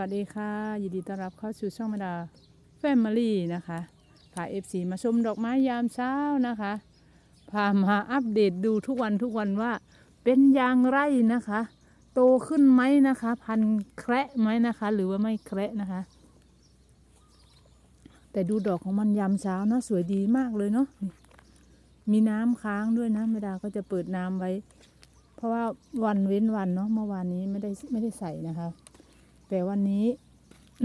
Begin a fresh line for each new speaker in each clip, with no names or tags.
วัสดีค่ะ ยินดีต้อนรับเข้าสู่ช่องมาดาแฟมิลี่นะคะพาเอฟซีมาชมดอกไม้ยามเช้านะคะพามาอัปเดตดูทุกวันทุกวันว่า เป็นอย่างไรนะคะ โตขึ้นไหมนะคะ พันแคระไหมนะคะ หรือว่าไม่แคระนะคะ แต่ดูดอกของมันยามเช้านะสวยดีมากเลยเนาะมีน้ำค้างด้วยนะแม่ดาก็จะเปิดน้ำไว้ เพราะว่าวันเว้นวันเนาะเมื่อวานนี้ไม่ได้ไม่ได้ใส่นะคะ แต่วันนี้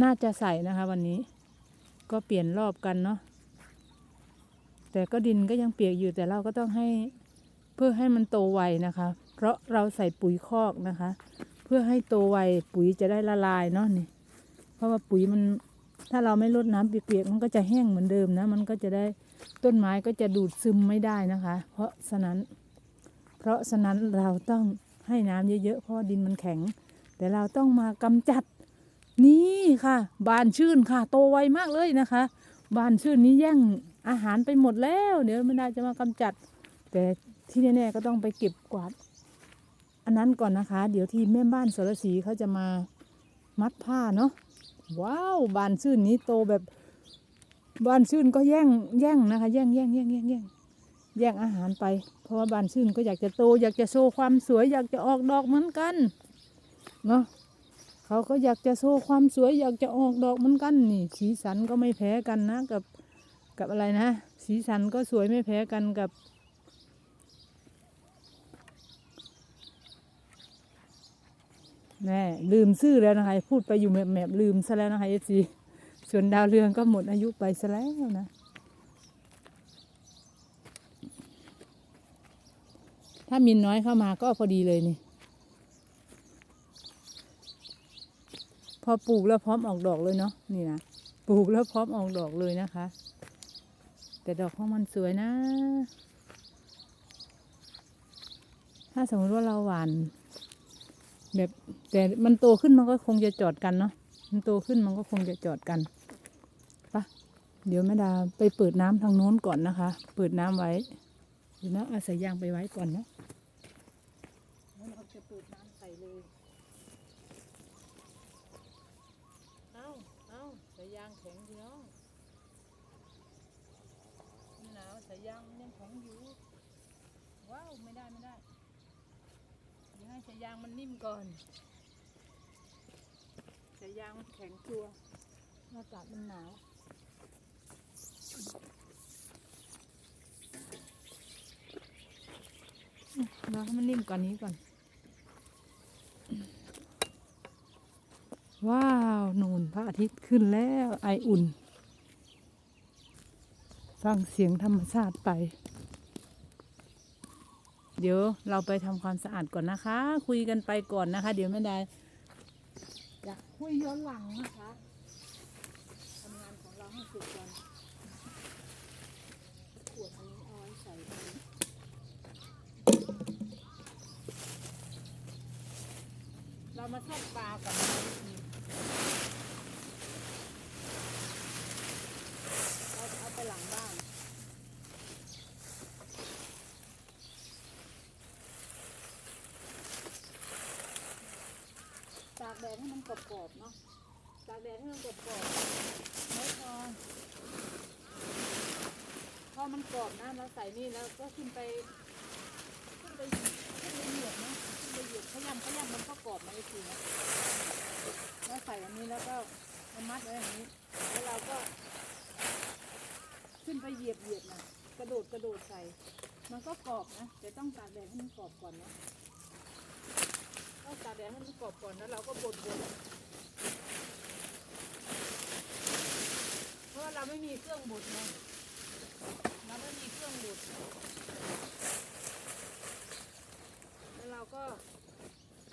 น่าจะใส่นะคะ วันนี้ก็เปลี่ยนรอบกันเนาะแต่ก็ดินก็ยังเปียกอยู่แต่เราก็ต้องให้เพื่อให้มันโตไวนะคะ เพราะเราใส่ปุ๋ยคอกนะคะ เพื่อให้โตไวปุ๋ยจะได้ละลายเนาะนี่ เพราะว่าปุ๋ยมันถ้าเราไม่ลดน้ำเปียกๆมันก็จะแห้งเหมือนเดิมนะ มันก็จะได้ต้นไม้ก็จะดูดซึมไม่ได้นะคะ เพราะฉะนั้น เพราะฉะนั้นเราต้องให้น้ำเยอะๆเพราะดินมันแข็ง แต่เราต้องมากำจัดนี่ค่ะ บานชื่นค่ะ โตไวมากเลยนะคะ บานชื่นนี้แย่งอาหารไปหมดแล้ว เดี๋ยวไม่ได้จะมากำจัด แต่ที่แน่ๆก็ต้องไปเก็บกวาด อันนั้นก่อนนะคะ เดี๋ยวทีแม่บ้านสรศรีเขาจะมามัดผ้าเนาะว้าวบานชื่นนี้โตแบบบานชื่นก็แย่งแย่งนะคะ แย่งแย่งแย่งแย่งแย่งแย่งอาหารไป เพราะว่าบานชื่นก็อยากจะโต อยากจะโชว์ความสวยอยากจะออกดอกเหมือนกัน เนาะเขาก็อยากจะโชว์ความสวยอยากจะออกดอกเหมือนกันนี่ สีสันก็ไม่แพ้กันนะกับกับอะไรนะ สีสันก็สวยไม่แพ้กันกับแน่ลืมชื่อแล้วนะคะ พูดไปอยู่แมบแมบลืมซะแล้วนะคะเอซีส่วนดาวเรืองก็หมดอายุไปซะแล้วนะ ถ้ามินน้อยเข้ามาก็พอดีเลยนี่ อปลูกแล้วพร้อมออกดอกเลยเนาะนี่นะปลูกแล้วพร้อมออกดอกเลยนะคะ แต่ดอกของมันสวยนะ ถ้าสมมติว่าเราหวานแบบแต่มันโตขึ้นมันก็คงจะจอดกันเนาะมันโตขึ้นมันก็คงจะจอดกันปะเดี๋ยวแม่ดาไปเปิดน้ำทางโน้นก่อนนะคะ เปิดน้ำไว้เดี๋ยวนะเอาสายยางไปไว้ก่อนเนาะแล้วเราจะเปิดน้ำใส่เลย เอาเอาสายยางแข็งพี่น้องมันหนาวส ข็งอยู่ว้าวไม่ได้ไม่ได้เดี๋ยวให้สายยางมันนิ่มก่อนสายยางแข็งตัวอากาศมันหนาวเราให้มันนิ่มก่อนนี้ก่อน ว้าวนูนพระอาทิตย์ขึ้นแล้วไออุ่น ฟังเสียงธรรมชาติไป เดี๋ยวเราไปทำความสะอาดก่อนนะคะ คุยกันไปก่อนนะคะ เดี๋ยวไม่ได้จะคุยย้อนหลังนะคะทำงานของเราให้เสร็จก่อนขวดอันนี้เอาไว้ใส่เรามาทอดปลากันนี่เราจะเอาไปหลังบ้าน ตากแดด ให้มันกรอบๆเนาะตากแดดให้มันกรอบๆไม่พอพอมันกรอบนะเราใส่นี่แล้วก็ขึ้นไปขึ้นไปขึ้นไปเหยียบนะขึ้นไปเหยียบขยำขยำมันก็กรอบมาอีกทีนะแล้วใส่อันนี้แล้วก็เอามัดไว้อย่างนี้ แล้วเราก็ ขึ้นไปเหยียบเหยียบนะกระโดดกระโดดใส่ มันก็กรอบนะแต่ต้องตากแดดให้มันกรอบก่อนนะ ดดให้มันกรอบก่อนแล้วเราก็บดบดเพราะว่าเราไม่มีเครื่องบดไงเราไม่มีเครื่องบดแล้วเราก็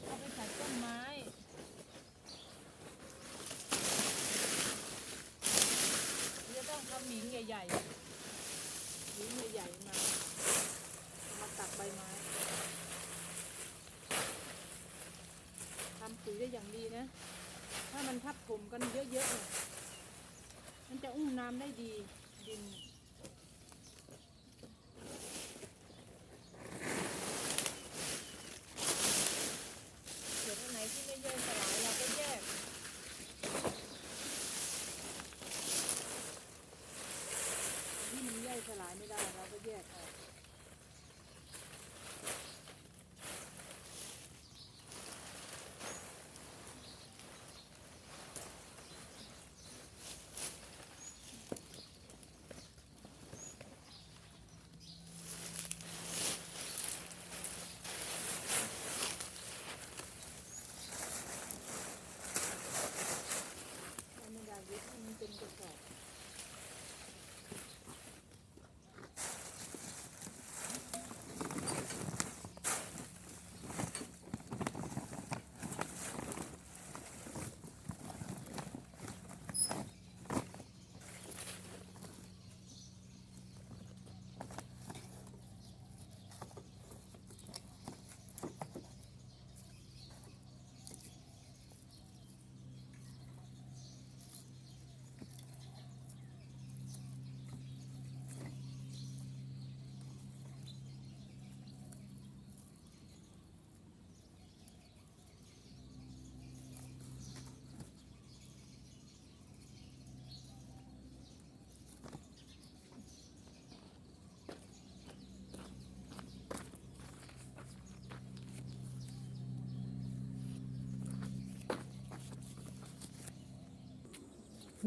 เอาไปใส่ต้นไม้จะต้องทำหมิงใหญ่ๆหมิงใหญ่ๆมาเอามาตักใบไม้ ทำปุ๋ยได้อย่างดีนะ ถ้ามันทับถม กันเยอะๆเนี่ยมันจะอุ้มน้ำได้ดีดิน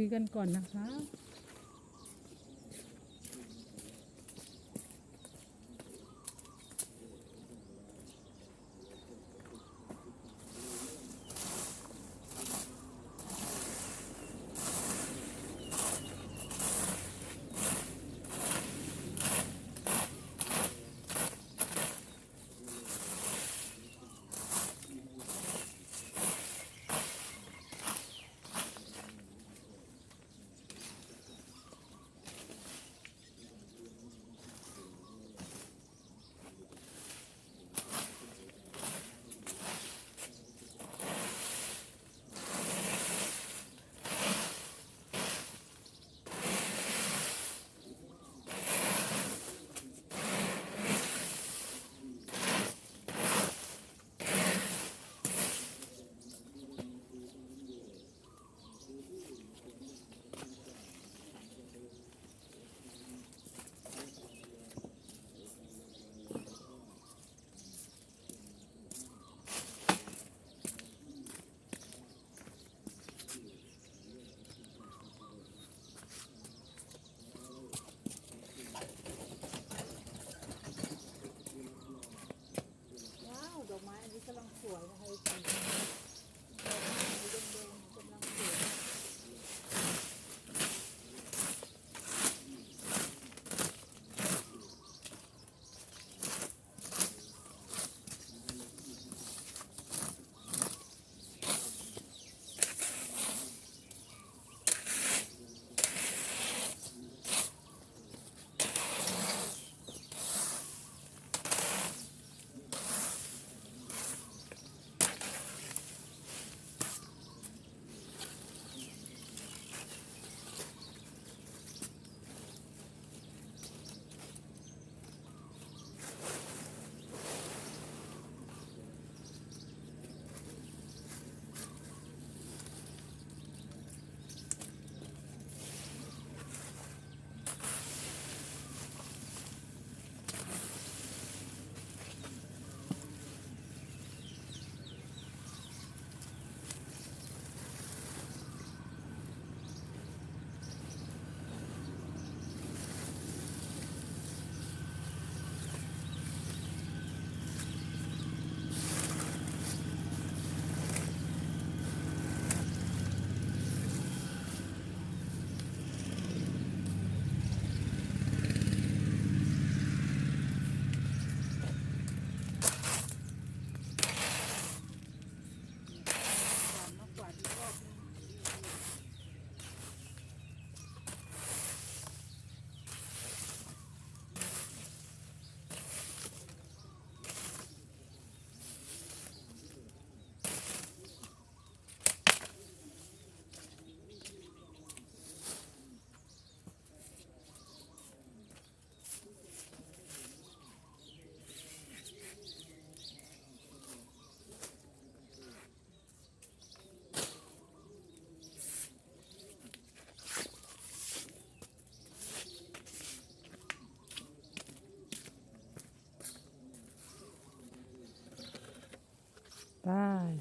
คุยกันก่อนนะคะ